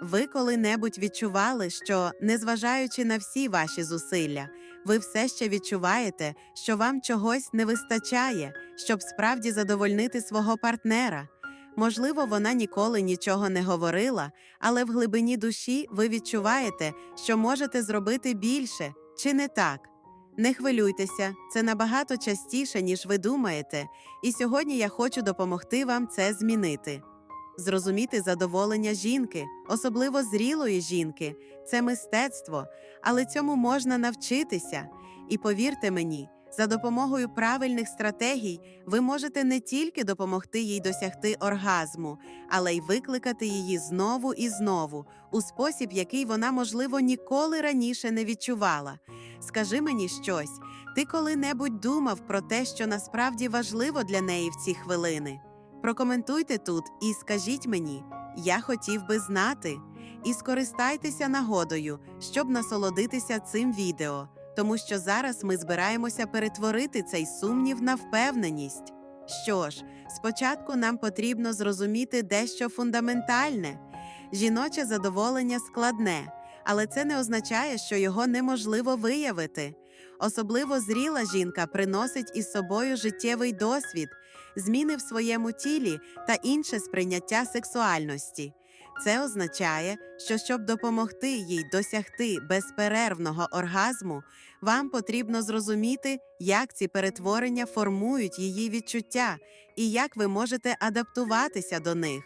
Ви коли-небудь відчували, що, незважаючи на всі ваші зусилля, ви все ще відчуваєте, що вам чогось не вистачає, щоб справді задовольнити свого партнера. Можливо, вона ніколи нічого не говорила, але в глибині душі ви відчуваєте, що можете зробити більше, чи не так? Не хвилюйтеся, це набагато частіше, ніж ви думаєте, і сьогодні я хочу допомогти вам це змінити. Зрозуміти задоволення жінки, особливо зрілої жінки, це мистецтво, але цьому можна навчитися. І повірте мені, за допомогою правильних стратегій ви можете не тільки допомогти їй досягти оргазму, але й викликати її знову і знову у спосіб, який вона, можливо, ніколи раніше не відчувала. Скажи мені щось, ти коли-небудь думав про те, що насправді важливо для неї в ці хвилини? Прокоментуйте тут і скажіть мені, я хотів би знати. І скористайтеся нагодою, щоб насолодитися цим відео, тому що зараз ми збираємося перетворити цей сумнів на впевненість. Що ж, спочатку нам потрібно зрозуміти дещо фундаментальне. Жіноче задоволення складне, але це не означає, що його неможливо виявити. Особливо зріла жінка приносить із собою життєвий досвід, зміни в своєму тілі та інше сприйняття сексуальності. Це означає, що щоб допомогти їй досягти безперервного оргазму, вам потрібно зрозуміти, як ці перетворення формують її відчуття і як ви можете адаптуватися до них.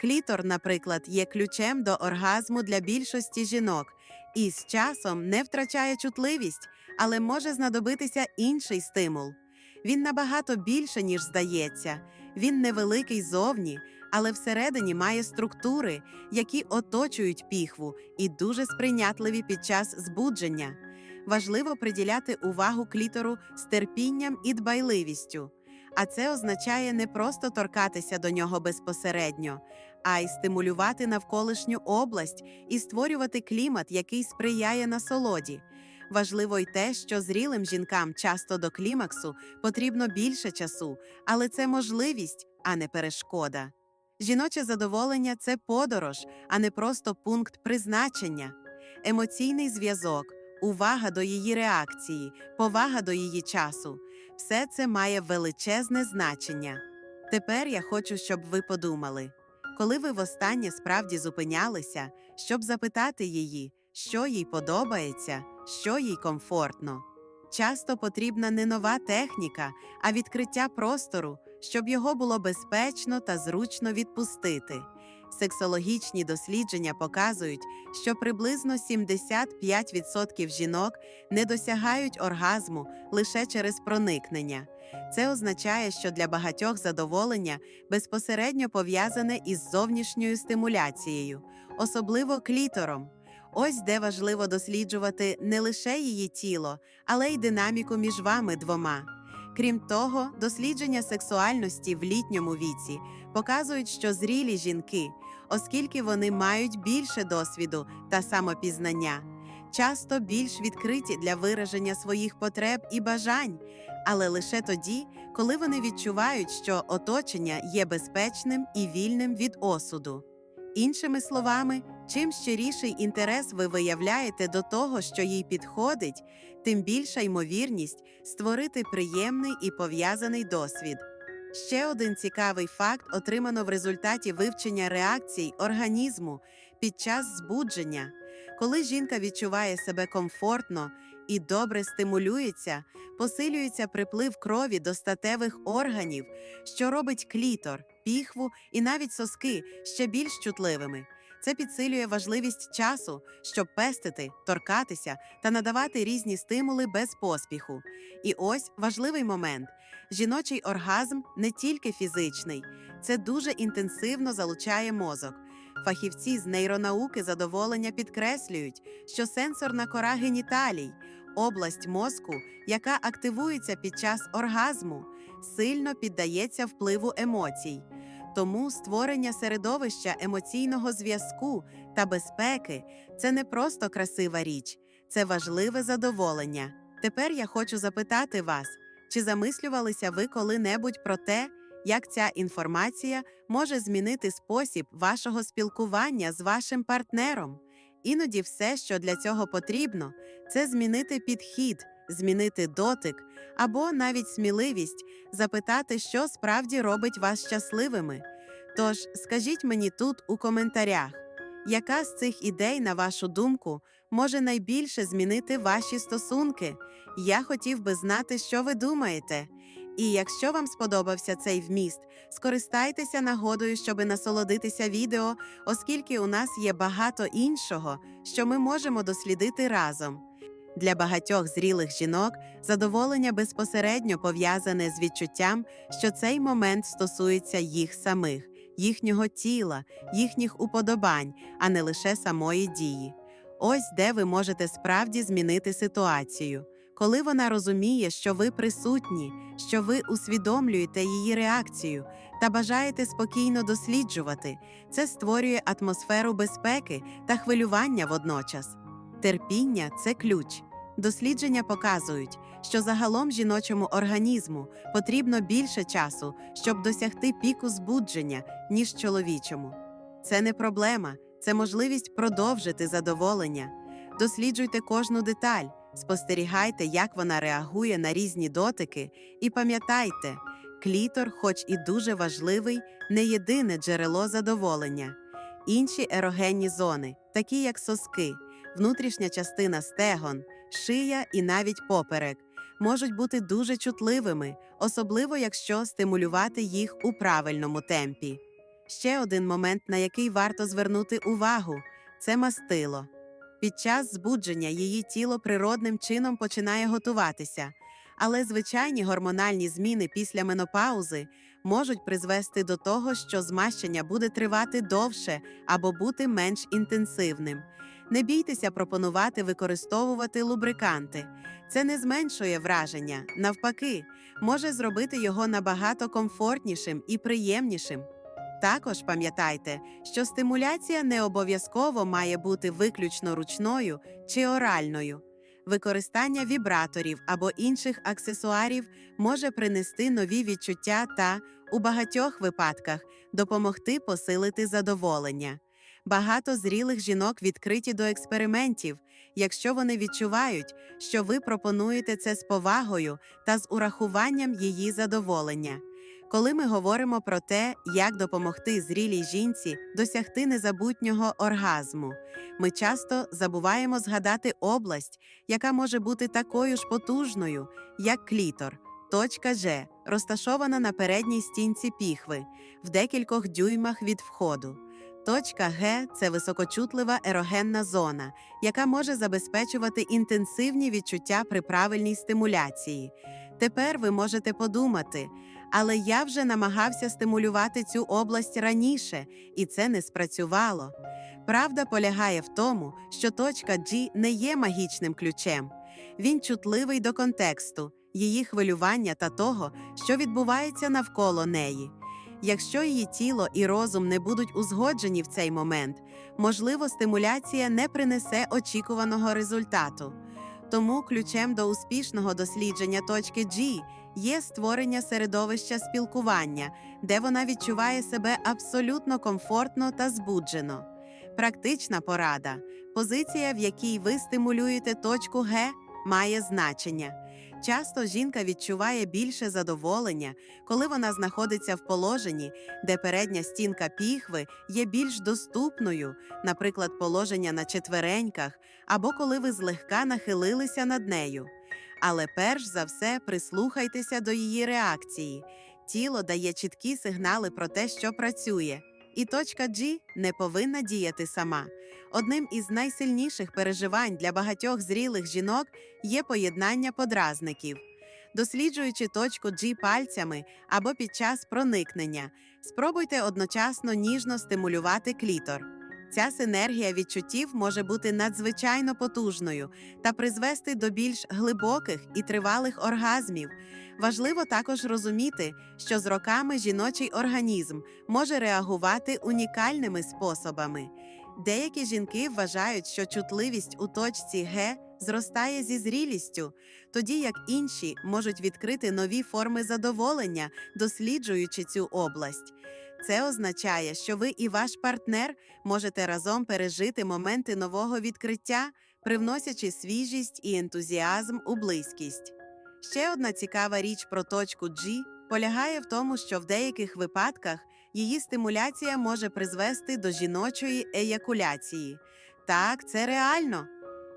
Клітор, наприклад, є ключем до оргазму для більшості жінок і з часом не втрачає чутливість, але може знадобитися інший стимул. Він набагато більше, ніж здається. Він невеликий зовні, але всередині має структури, які оточують піхву і дуже сприйнятливі під час збудження. Важливо приділяти увагу клітору з терпінням і дбайливістю. А це означає не просто торкатися до нього безпосередньо, а й стимулювати навколишню область і створювати клімат, який сприяє насолоді. Важливо й те, що зрілим жінкам часто до клімаксу потрібно більше часу, але це можливість, а не перешкода. Жіноче задоволення це подорож, а не просто пункт призначення. Емоційний зв'язок, увага до її реакції, повага до її часу все це має величезне значення. Тепер я хочу, щоб ви подумали, коли ви востаннє справді зупинялися, щоб запитати її, що їй подобається, що їй комфортно. Часто потрібна не нова техніка, а відкриття простору, щоб його було безпечно та зручно відпустити. Сексологічні дослідження показують, що приблизно 75% жінок не досягають оргазму лише через проникнення. Це означає, що для багатьох задоволення безпосередньо пов'язане із зовнішньою стимуляцією, особливо клітором. Ось де важливо досліджувати не лише її тіло, але й динаміку між вами двома. Крім того, дослідження сексуальності в літньому віці показують, що зрілі жінки, оскільки вони мають більше досвіду та самопізнання, часто більш відкриті для вираження своїх потреб і бажань, але лише тоді, коли вони відчувають, що оточення є безпечним і вільним від осуду. Іншими словами, чим щиріший інтерес ви виявляєте до того, що їй підходить, тим більша ймовірність створити приємний і пов'язаний досвід. Ще один цікавий факт отримано в результаті вивчення реакцій організму під час збудження. Коли жінка відчуває себе комфортно і добре стимулюється, посилюється приплив крові до статевих органів, що робить клітор, піхву і навіть соски ще більш чутливими. Це підсилює важливість часу, щоб пестити, торкатися та надавати різні стимули без поспіху. І ось важливий момент: жіночий оргазм не тільки фізичний, це дуже інтенсивно залучає мозок. Фахівці з нейронауки задоволення підкреслюють, що сенсорна кора геніталій, область мозку, яка активується під час оргазму, сильно піддається впливу емоцій. Тому створення середовища емоційного зв'язку та безпеки це не просто красива річ, це важливе задоволення. Тепер я хочу запитати вас, чи замислювалися ви коли-небудь про те, як ця інформація може змінити спосіб вашого спілкування з вашим партнером. Іноді все, що для цього потрібно, це змінити підхід, змінити дотик або навіть сміливість запитати, що справді робить вас щасливими. Тож скажіть мені тут у коментарях, яка з цих ідей, на вашу думку, може найбільше змінити ваші стосунки? Я хотів би знати, що ви думаєте. І якщо вам сподобався цей вміст, скористайтеся нагодою, щоб насолодитися відео, оскільки у нас є багато іншого, що ми можемо дослідити разом. Для багатьох зрілих жінок задоволення безпосередньо пов'язане з відчуттям, що цей момент стосується їх самих, їхнього тіла, їхніх уподобань, а не лише самої дії. Ось де ви можете справді змінити ситуацію. Коли вона розуміє, що ви присутні, що ви усвідомлюєте її реакцію та бажаєте спокійно досліджувати, це створює атмосферу безпеки та хвилювання водночас. Терпіння це ключ. Дослідження показують, що загалом жіночому організму потрібно більше часу, щоб досягти піку збудження, ніж чоловічому. Це не проблема, це можливість продовжити задоволення. Досліджуйте кожну деталь, спостерігайте, як вона реагує на різні дотики, і пам'ятайте, клітор, хоч і дуже важливий, не єдине джерело задоволення. Інші ерогенні зони, такі як соски, внутрішня частина стегон, шия і навіть поперек, можуть бути дуже чутливими, особливо якщо стимулювати їх у правильному темпі. Ще один момент, на який варто звернути увагу, це мастило. Під час збудження її тіло природним чином починає готуватися, але звичайні гормональні зміни після менопаузи можуть призвести до того, що змащення буде тривати довше або бути менш інтенсивним. Не бійтеся пропонувати використовувати лубриканти. Це не зменшує враження, навпаки, може зробити його набагато комфортнішим і приємнішим. Також пам'ятайте, що стимуляція не обов'язково має бути виключно ручною чи оральною. Використання вібраторів або інших аксесуарів може принести нові відчуття та, у багатьох випадках, допомогти посилити задоволення. Багато зрілих жінок відкриті до експериментів, якщо вони відчувають, що ви пропонуєте це з повагою та з урахуванням її задоволення. Коли ми говоримо про те, як допомогти зрілій жінці досягти незабутнього оргазму, ми часто забуваємо згадати область, яка може бути такою ж потужною, як клітор. Точка Ж розташована на передній стінці піхви в декількох дюймах від входу. Точка Г це високочутлива ерогенна зона, яка може забезпечувати інтенсивні відчуття при правильній стимуляції. Тепер ви можете подумати, але я вже намагався стимулювати цю область раніше, і це не спрацювало. Правда полягає в тому, що точка G не є магічним ключем. Він чутливий до контексту, її хвилювання та того, що відбувається навколо неї. Якщо її тіло і розум не будуть узгоджені в цей момент, можливо, стимуляція не принесе очікуваного результату. Тому ключем до успішного дослідження точки G є створення середовища спілкування, де вона відчуває себе абсолютно комфортно та збуджено. Практична порада позиція, в якій ви стимулюєте точку Г, має значення. Часто жінка відчуває більше задоволення, коли вона знаходиться в положенні, де передня стінка піхви є більш доступною, наприклад, положення на четвереньках, або коли ви злегка нахилилися над нею. Але перш за все прислухайтеся до її реакції. Тіло дає чіткі сигнали про те, що працює, і точка G не повинна діяти сама. Одним із найсильніших переживань для багатьох зрілих жінок є поєднання подразників. Досліджуючи точку G пальцями або під час проникнення, спробуйте одночасно ніжно стимулювати клітор. Ця синергія відчуттів може бути надзвичайно потужною та призвести до більш глибоких і тривалих оргазмів. Важливо також розуміти, що з роками жіночий організм може реагувати унікальними способами. Деякі жінки вважають, що чутливість у точці Г зростає зі зрілістю, тоді як інші можуть відкрити нові форми задоволення, досліджуючи цю область. Це означає, що ви і ваш партнер можете разом пережити моменти нового відкриття, привносячи свіжість і ентузіазм у близькість. Ще одна цікава річ про точку G полягає в тому, що в деяких випадках її стимуляція може призвести до жіночої еякуляції. Так, це реально.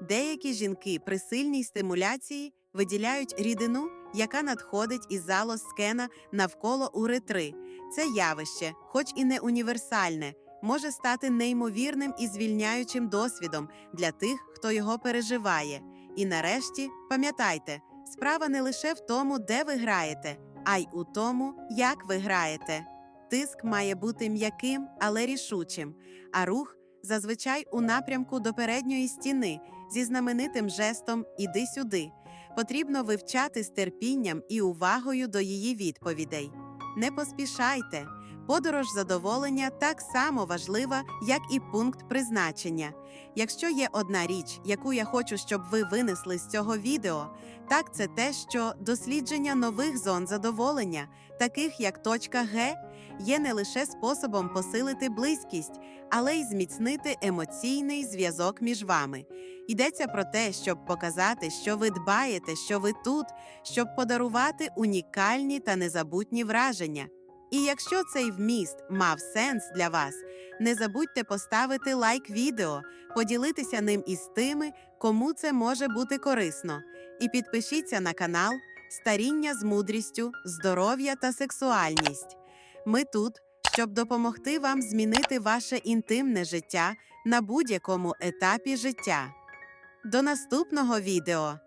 Деякі жінки при сильній стимуляції виділяють рідину, яка надходить із залоз скена навколо уретри. Це явище, хоч і не універсальне, може стати неймовірним і звільняючим досвідом для тих, хто його переживає. І нарешті, пам'ятайте, справа не лише в тому, де ви граєте, а й у тому, як ви граєте. Тиск має бути м'яким, але рішучим, а рух зазвичай у напрямку до передньої стіни зі знаменитим жестом Іди сюди. Потрібно вивчати з терпінням і увагою до її відповідей. Не поспішайте. Подорож задоволення так само важлива, як і пункт призначення. Якщо є одна річ, яку я хочу, щоб ви винесли з цього відео, так це те, що дослідження нових зон задоволення, таких як точка Г, є не лише способом посилити близькість, але й зміцнити емоційний зв'язок між вами. Йдеться про те, щоб показати, що ви дбаєте, що ви тут, щоб подарувати унікальні та незабутні враження. І якщо цей вміст мав сенс для вас, не забудьте поставити лайк відео, поділитися ним із тими, кому це може бути корисно, і підпишіться на канал Старіння з мудрістю, здоров'я та сексуальність. Ми тут, щоб допомогти вам змінити ваше інтимне життя на будь-якому етапі життя. До наступного відео!